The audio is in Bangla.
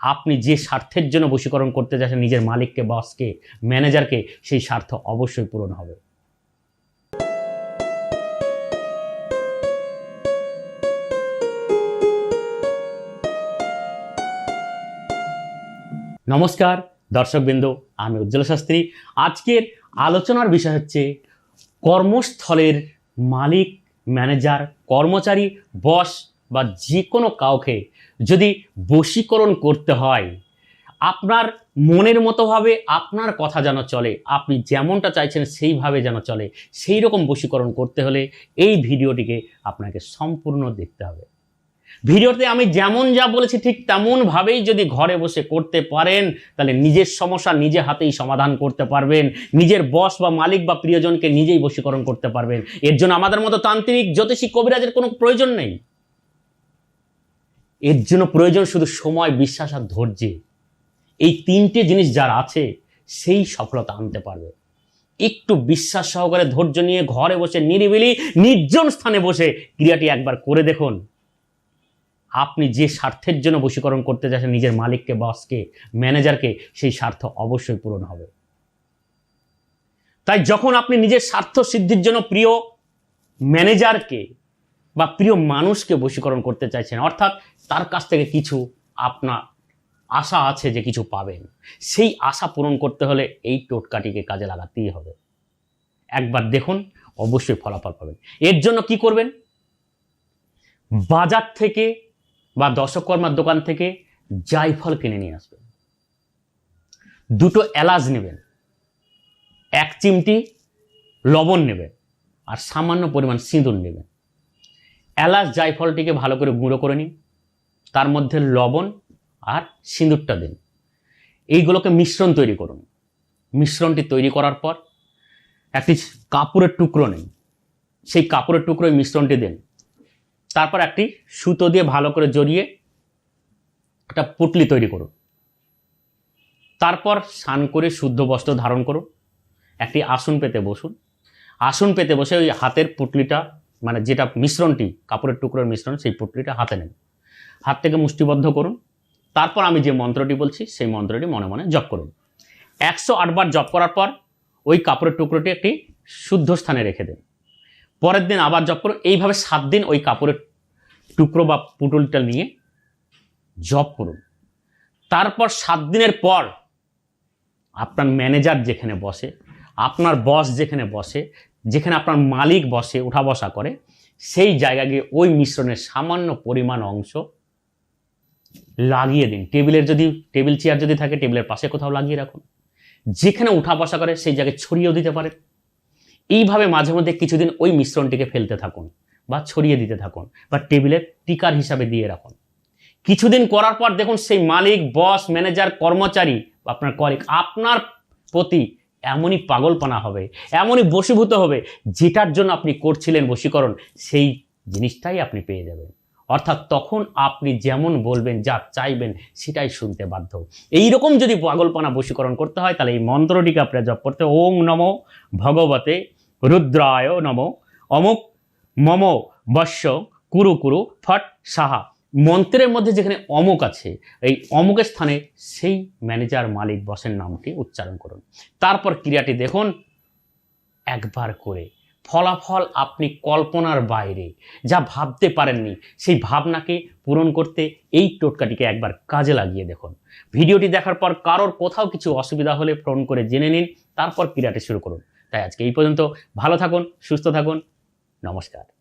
আপনি যে স্বার্থের জন্য বশীকরণ করতে যাচ্ছেন, নিজের মালিককে বসকে ম্যানেজারকে সেই স্বার্থ অবশ্যই পূরণ হবে। নমস্কার, দর্শকবৃন্দ, আমি উজ্জ্বল শাস্ত্রী। আজকের আলোচনার বিষয় হচ্ছে কর্মস্থলের মালিক ম্যানেজার কর্মচারী বস বা যে কোনো কাউকে যদি বশীকরণ করতে হয়, আপনার মনের মতোভাবে আপনার কথা যেন চলে, আপনি যেমনটা চাইছেন সেইভাবে যেন চলে সেই রকম বশীকরণ করতে হলে এই ভিডিওটিকে আপনাকে সম্পূর্ণ দেখতে হবে। ভিডিওতে আমি যেমন যা বলেছি ঠিক তেমনভাবেই যদি ঘরে বসে করতে পারেন, তাহলে নিজের সমস্যা নিজে হাতেই সমাধান করতে পারবেন, নিজের বস বা মালিক বা প্রিয়জনকে নিজেই বশীকরণ করতে পারবেন। এর জন্য আমাদের মতো তান্ত্রিক, জ্যোতিষী, কবিরাজের কোনো প্রয়োজন নেই। এর জন্য প্রয়োজন শুধু সময়, বিশ্বাস আর ধৈর্যে। এই তিনটে জিনিস যার আছে, সেই সফলতা আনতে পারবে। একটু বিশ্বাস সহকারে ধৈর্য নিয়ে ঘরে বসে, নিরিবিলি, নির্জন স্থানে বসে ক্রিয়াটি একবার করে দেখুন। আপনি যে স্বার্থের জন্য বশীকরণ করতে যাচ্ছেন, নিজের মালিককে, বসকে, ম্যানেজারকে, সেই স্বার্থ অবশ্যই পূরণ হবে। তাই যখন আপনি নিজের স্বার্থ সিদ্ধির জন্য প্রিয় ম্যানেজারকে বা প্রিয় মানুষকে বশীকরণ করতে চাইছেন অর্থাৎ তার কাছ থেকে কিছু আপনার আশা আছে যে কিছু পাবেন। সেই আশা পূরণ করতে হলে এই টোটকাটিকে কাজে লাগাতেই হবে। একবার দেখুন অবশ্যই ফলাফল পাবেন। এর জন্য কি করবেন? বাজার থেকে বা দশকর্মার দোকান থেকে জায়ফল কিনে নিয়ে আসবেন। দুটো এলাচ নেবেন এক চিমটি লবণ নেবেন আর সামান্য পরিমাণ সিঁদুর নেবেন। এলাচ জায়ফলটিকে ভালো করে গুঁড়ো করে নিন। তার মধ্যে লবণ আর সিঁদুরটা দিন। এইগুলোকে মিশ্রণ তৈরি করুন। মিশ্রণটি তৈরি করার পর একটি কাপড়ের টুকরো নিন। সেই কাপড়ের টুকরোয় মিশ্রণটি দিন। তারপর একটি সুতো দিয়ে ভালো করে জড়িয়ে একটা পুটলি তৈরি করুন। তারপর স্নান করে শুদ্ধ বস্ত্র ধারণ করুন। একটি আসন পেতে বসুন। আসন পেতে বসে ওই হাতের পুটলিটা মানে যেটা মিশ্রণটি, কাপড়ের টুকরোর মিশ্রণ, সেই পুটলিটা হাতে নেন হাত থেকে মুষ্টিবদ্ধ করুন। তারপর আমি যে মন্ত্রটি বলছি, সেই মন্ত্রটি মনে মনে জপ করুন। একশো আটবার জপ করার পর ওই কাপড়ের টুকরোটি একটি শুদ্ধ স্থানে রেখে দেন। পরের দিন আবার জপ করুন। এইভাবে সাত দিন ওই কাপড়ের টুকরো বা পুটুলটা নিয়ে জপ করুন। তারপর সাত দিনের পর আপনার ম্যানেজার যেখানে বসে, আপনার বস যেখানে বসে যেখানে আপনার মালিক বসে, উঠা বসা করে, সেই জায়গায় গিয়ে ওই মিশ্রণের সামান্য পরিমাণ অংশ লাগিয়ে দিন। টেবিলের যদি, টেবিল চেয়ার যদি থাকে, টেবিলের পাশে কোথাও লাগিয়ে রাখুন। যেখানে উঠা বসা করে, সেই জায়গায় ছড়িয়েও দিতে পারেন। এইভাবে মাঝে মধ্যে কিছুদিন ওই মিশ্রণটিকে ফেলতে থাকুন বা ছড়িয়ে দিতে থাকুন বা টেবিলের টিকার হিসাবে দিয়ে রাখুন। কিছুদিন করার পর দেখুন সেই মালিক, বস, ম্যানেজার, কর্মচারী, আপনার কলিগ আপনার প্রতি এমনই পাগলপানা হবে, এমনই বশীভূত হবে, যেটার জন্য আপনি করছিলেন বশীকরণ, সেই জিনিসটাই আপনি পেয়ে যাবেন। অর্থাৎ তখন আপনি যেমন বলবেন, যা চাইবেন সেটাই শুনতে বাধ্য। এই রকম যদি পাগলপনা বশীকরণ করতে হয়, তাহলে এই মন্ত্রটিকে আপনার জপ করতে ওং নম ভগবতে রুদ্রায় নম। অমুক মম বস্য কুরু কুরু ফট সাহা। মন্ত্রের মধ্যে যেখানে অমুক আছে, এই অমুকের স্থানে সেই ম্যানেজার মালিক বসের নামটি উচ্চারণ করুন। তারপর ক্রিয়াটি দেখুন। একবার করে ফলাফল আপনি কল্পনার বাইরে, যা ভাবতে পারেননি, সেই ভাবনাকে পূরণ করতে এই টোটকাটিকে একবার কাজে লাগিয়ে দেখুন। ভিডিওটি দেখার পর কারোর কোথাও কিছু অসুবিধা হলে ফোন করে জেনে নিন, তারপর ক্রিয়াটি শুরু করুন। তাই আজকে এই পর্যন্ত ভালো থাকুন, সুস্থ থাকুন, নমস্কার।